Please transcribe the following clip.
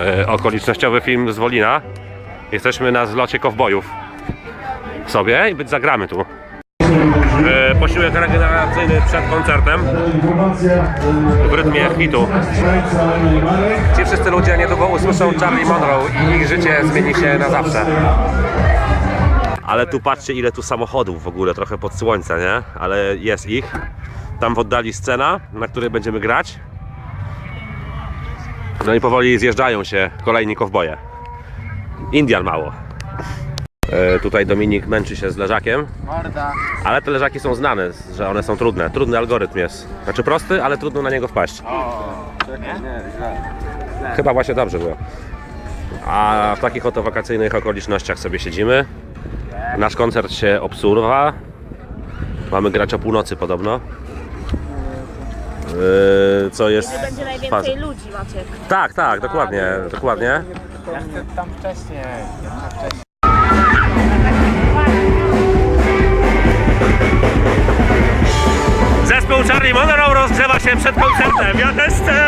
e, okolicznościowy film z Wolina. Jesteśmy na zlocie kowbojów sobie i być zagramy tu. E, Posiłek regeneracyjny przed koncertem w rytmie hitu. Ci wszyscy ludzie niedługo usłyszą Charlie Monroe i ich życie zmieni się na zawsze. Ale tu patrzcie ile tu samochodów w ogóle, trochę pod słońce, nie? Ale jest ich. Tam w oddali scena, na której będziemy grać. No i powoli zjeżdżają się kolejni kowboje. Indian mało. E, tutaj Dominik męczy się z leżakiem. Morda. Ale te leżaki są znane, że one są trudne. Trudny algorytm jest. Znaczy prosty, ale trudno na niego wpaść. Czekaj, nie, źle. Chyba właśnie dobrze było. A w takich oto wakacyjnych okolicznościach sobie siedzimy. Nasz koncert się obsuwa. Mamy grać o północy podobno. Co jest Będzie najwięcej ludzi, Maciek. Tak, tak, dokładnie, dokładnie. Ja chcę tam wcześniej. Ja chcę wcześniej. Zespół Charlie Monroe rozgrzewa się przed koncertem. Ja ja jestem.